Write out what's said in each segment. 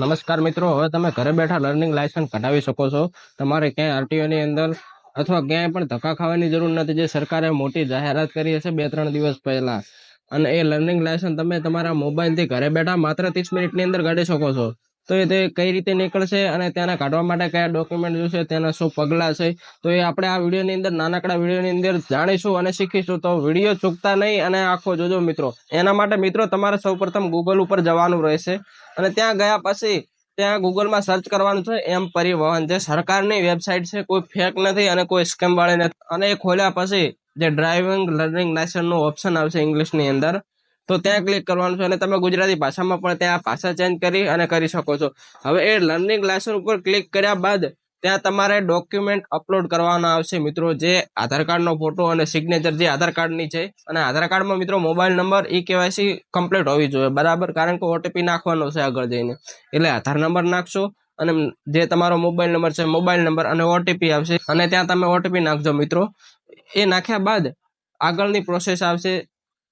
નમસ્કાર મિત્રો, હવે તમે ઘરે બેઠા લર્નિંગ લાયસન્સ કઢાવી શકો છો. તમારે ક્યાંય આરટીઓની અંદર અથવા ક્યાંય પણ ધક્કા ખાવાની જરૂર નથી. જે સરકારે મોટી જાહેરાત કરી હશે બે ત્રણ દિવસ પહેલાં. અને એ લર્નિંગ લાયસન્સ તમે તમારા મોબાઈલથી ઘરે બેઠા માત્ર ત્રીસ મિનિટની અંદર કાઢી શકો છો. તો એ તે કઈ રીતે નીકળશે અને તેના કાઢવા માટે કયા ડોક્યુમેન્ટ જોશે, તેના શું પગલાં છે, તો એ આપણે આ વિડીયોની અંદર, નાનકડા વિડીયોની અંદર જાણીશું અને શીખીશું. તો વીડિયો ચૂકતા નહીં અને આખો જોજો મિત્રો. એના માટે મિત્રો તમારે સૌપ્રથમ ગૂગલ ઉપર જવાનું રહેશે અને ત્યાં ગયા પછી ત્યાં ગૂગલમાં સર્ચ કરવાનું છે, એમ પરિવહન. જે સરકારની વેબસાઇટ છે, કોઈ ફેક નથી અને કોઈ સ્કેમ વાળી નથી. અને એ ખોલ્યા પછી જે ડ્રાઇવિંગ લર્નિંગ લાયસન્સનું ઓપ્શન આવશે ઇંગ્લિશની અંદર તો ત્યાં ક્લિક કરવાનું છે અને તમે ગુજરાતી ભાષામાં પણ ત્યાં ભાષા ચેન્જ કરી અને કરી શકો છો. હવે એ લર્નિંગ લાયસન્સ ઉપર ક્લિક કર્યા બાદ ત્યાં તમારે ડોક્યુમેન્ટ અપલોડ કરવાના આવશે. મિત્રો, જે આધાર કાર્ડનો ફોટો અને સિગ્નેચર જે આધાર કાર્ડની છે અને આધાર કાર્ડમાં મિત્રો mobile number e KYC complete હોવી જોઈએ. બરાબર? કારણ કે ઓટીપી નાખવાનો છે આગળ જઈને. એટલે આધાર નંબર નાખશો અને જે તમારો મોબાઈલ નંબર છે મોબાઈલ નંબર અને ઓટીપી આવશે અને ત્યાં તમે ઓટીપી નાખજો મિત્રો. એ નાખ્યા બાદ આગળની પ્રોસેસ આવશે.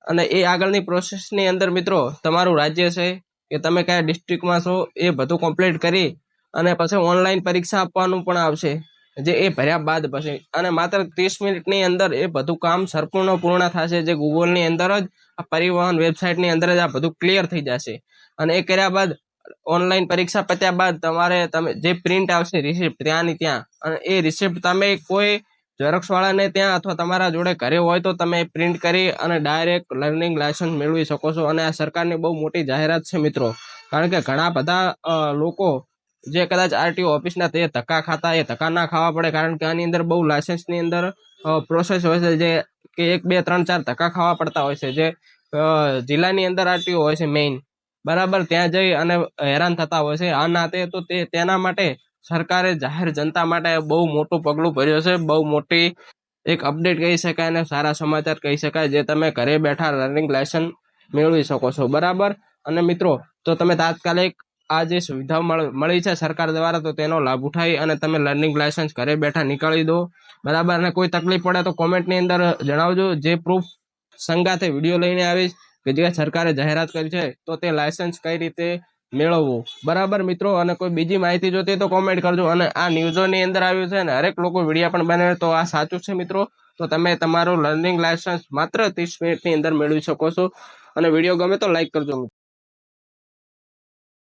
અને એ આગળની પ્રોસેસની અંદર મિત્રો, તમારું રાજ્ય છે કે તમે કયા ડિસ્ટ્રિક્ટમાં છો, એ બધું કમ્પ્લીટ કરી અને પછી ઓનલાઈન પરીક્ષા આપવાનું પણ આવશે, જે એ ભર્યા બાદ પછી. અને માત્ર ત્રીસ મિનિટની અંદર એ બધું કામ સંપૂર્ણ પૂર્ણ થશે, જે ગૂગલની અંદર જ, આ પરિવહન વેબસાઇટની અંદર જ આ બધું ક્લિયર થઈ જશે. અને એ કર્યા બાદ ઓનલાઈન પરીક્ષા પત્યા બાદ તમારે તમે જે પ્રિન્ટ આવશે રિસિપ્ટ ત્યાંની ત્યાં. અને એ રિસિપ્ટ તમે કોઈ ઝેરોક્સ વાળાને ત્યાં અથવા તમારા જોડે ઘરે હોય તો તમે પ્રિન્ટ કરી અને ડાયરેક્ટ લર્નિંગ લાયસન્સ મેળવી શકો છો. અને આ સરકારની બહુ મોટી જાહેરાત છે મિત્રો. કારણ કે ઘણા બધા લોકો જે કદાચ આરટીઓ ઓફિસના તે ધક્કા ખાતા એ ધક્કા ના ખાવા પડે. કારણ કે આની અંદર બહુ લાયસન્સની અંદર પ્રોસેસ હોય છે જે કે એક, બે, ત્રણ, ચાર ધક્કા ખાવા પડતા હોય છે. જે જિલ્લાની અંદર આરટીઓ હોય છે મેઇન બરાબર, ત્યાં જઈ અને હેરાન થતા હોય છે. આ નાતે તો તે તેના માટે સરકારે જાહેર જનતા માટે બહુ મોટું પગલું ભર્યું છે. બહુ મોટી એક અપડેટ કહી શકાય અને સારા સમાચાર કહી શકાય જે તમે ઘરે બેઠા લર્નિંગ લાયસન્સ મેળવી શકો છો. બરાબર? અને મિત્રો, તો તમે તાત્કાલિક આ જે સુવિધા મળ- છે સરકાર દ્વારા, તો તેનો લાભ ઉઠાવી અને તમે લર્નિંગ લાયસન્સ ઘરે બેઠા નીકાળી દો. બરાબર? અને કોઈ તકલીફ પડે તો કોમેન્ટની અંદર જણાવજો. જે પ્રૂફ સંગાથે વીડિયો લઈને આવીશ કે જે સરકારે જાહેરાત કરી છે, તો તે લાયસન્સ કઈ રીતે મેળવવું. બરાબર મિત્રો? અને કોઈ બીજી માહિતી જોતી તો કોમેન્ટ કરજો. અને આ ન્યૂઝોની અંદર આવ્યું છે અને હરેક લોકો વીડિયો પણ બનાવે તો આ સાચું છે મિત્રો? તો તમે તમારું લર્નિંગ લાયસન્સ માત્ર ત્રીસ મિનિટની અંદર મેળવી શકો છો. અને વીડિયો ગમે તો લાઈક કરજો